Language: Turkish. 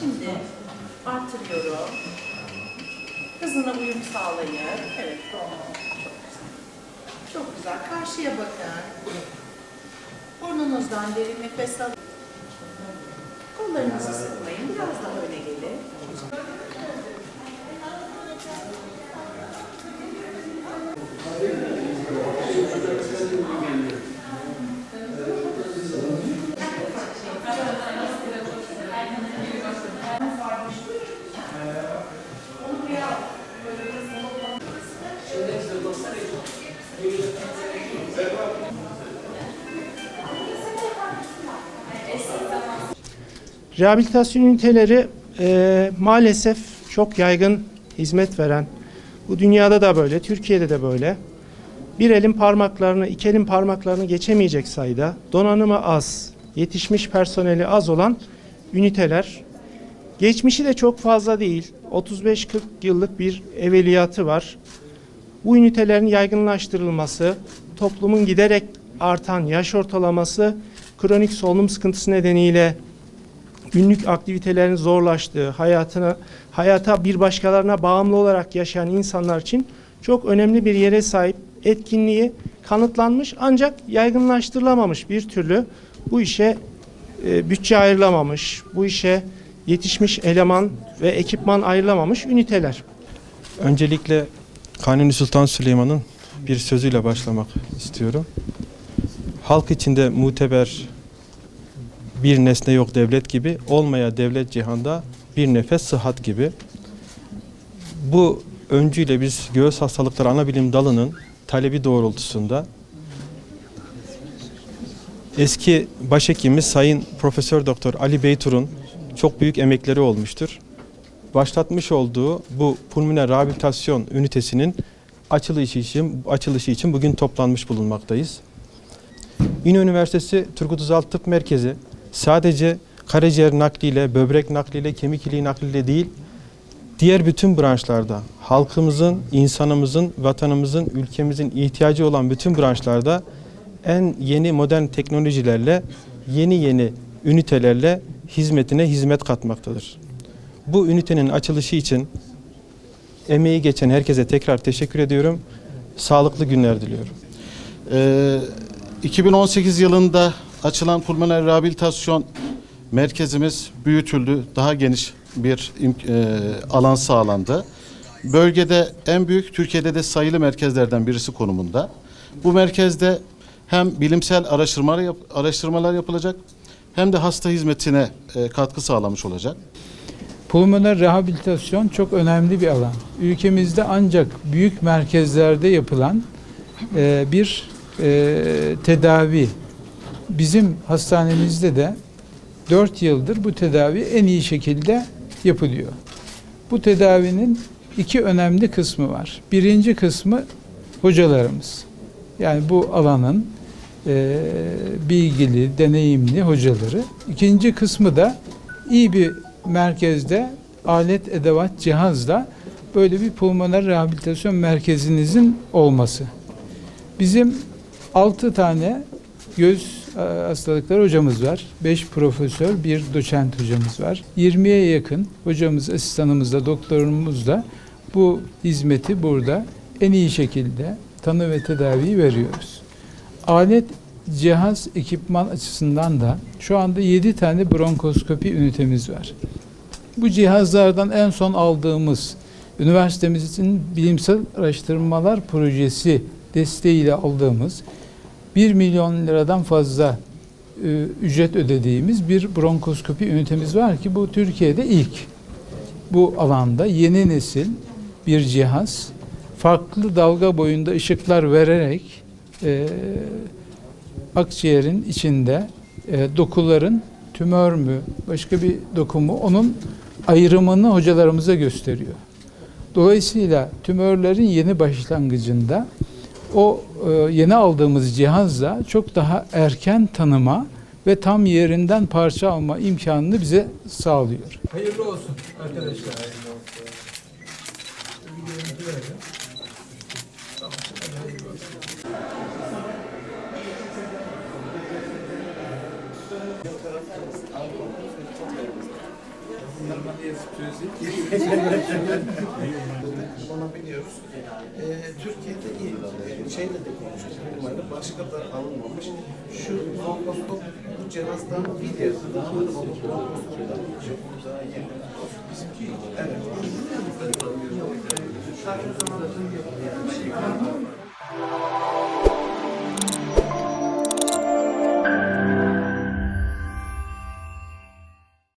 Şimdi artırıyorum. Hızına uyum sağlayın. Evet. Çok güzel. Karşıya bakın. Burnunuzdan derin nefes alın. Kollarınızı sıkmayın. Biraz daha öne gelin. Rehabilitasyon üniteleri e, maalesef çok yaygın hizmet veren, bu dünyada da böyle, Türkiye'de de böyle. Bir elin parmaklarını, iki elin parmaklarını geçemeyecek sayıda, donanımı az, yetişmiş personeli az olan üniteler. Geçmişi de çok fazla değil, 35-40 yıllık bir evveliyatı var. Bu ünitelerin yaygınlaştırılması, toplumun giderek artan yaş ortalaması, kronik solunum sıkıntısı nedeniyle günlük aktivitelerin zorlaştığı, hayatına hayata bir başkalarına bağımlı olarak yaşayan insanlar için çok önemli bir yere sahip etkinliği kanıtlanmış ancak yaygınlaştırılamamış bir türlü bu işe e, bütçe ayrılamamış, bu işe yetişmiş eleman ve ekipman ayrılamamış üniteler. Öncelikle Kanuni Sultan Süleyman'ın bir sözüyle başlamak istiyorum. Halk içinde muteber bir nesne yok devlet gibi, olmaya devlet cihanda bir nefes sıhhat gibi. Bu öncüyle biz göğüs hastalıkları ana bilim dalının talebi doğrultusunda eski başhekimimiz Sayın Profesör Doktor Ali Beytur'un çok büyük emekleri olmuştur başlatmış olduğu bu pulmoner rehabilitasyon ünitesinin açılışı için açılışı için bugün toplanmış bulunmaktayız. İnönü Üniversitesi Turgut Özal Tıp Merkezi sadece karaciğer nakliyle, böbrek nakliyle, kemik iliği nakliyle değil, diğer bütün branşlarda halkımızın, insanımızın, vatanımızın, ülkemizin ihtiyacı olan bütün branşlarda en yeni modern teknolojilerle, yeni yeni ünitelerle hizmetine hizmet katmaktadır. Bu ünitenin açılışı için emeği geçen herkese tekrar teşekkür ediyorum. Sağlıklı günler diliyorum. Ee, 2018 yılında açılan pulmoner rehabilitasyon merkezimiz büyütüldü. Daha geniş bir e, alan sağlandı. Bölgede en büyük, Türkiye'de de sayılı merkezlerden birisi konumunda. Bu merkezde hem bilimsel araştırmalar, yap- araştırmalar yapılacak hem de hasta hizmetine e, katkı sağlamış olacak. Pulmoner rehabilitasyon çok önemli bir alan. Ülkemizde ancak büyük merkezlerde yapılan e, bir e, tedavi. Bizim hastanemizde de 4 yıldır bu tedavi en iyi şekilde yapılıyor. Bu tedavinin iki önemli kısmı var. Birinci kısmı hocalarımız. Yani bu alanın e, bilgili, deneyimli hocaları. İkinci kısmı da iyi bir merkezde alet, edevat, cihazla böyle bir pulmoner rehabilitasyon merkezinizin olması. Bizim 6 tane göz e, hastalıkları hocamız var. 5 profesör, bir doçent hocamız var. 20'ye yakın hocamız, asistanımız da, doktorumuz da bu hizmeti burada en iyi şekilde tanı ve tedaviyi veriyoruz. Alet, cihaz, ekipman açısından da şu anda 7 tane bronkoskopi ünitemiz var. Bu cihazlardan en son aldığımız üniversitemizin bilimsel araştırmalar projesi desteğiyle aldığımız 1 milyon liradan fazla e, ücret ödediğimiz bir bronkoskopi ünitemiz var ki bu Türkiye'de ilk. Bu alanda yeni nesil bir cihaz farklı dalga boyunda ışıklar vererek e, akciğerin içinde e, dokuların tümör mü başka bir doku mu onun ayrımını hocalarımıza gösteriyor. Dolayısıyla tümörlerin yeni başlangıcında o e, yeni aldığımız cihazla çok daha erken tanıma ve tam yerinden parça alma imkanını bize sağlıyor. Hayırlı olsun arkadaşlar. Kullanabiliyoruz. Ee, Türkiye'de iyi. Ee, şeyle de konuştuk. Umarım başka da alınmamış. Şu bronkoskop bu cihazdan bir diğer daha böyle bronkoskoptan daha yeni. Evet.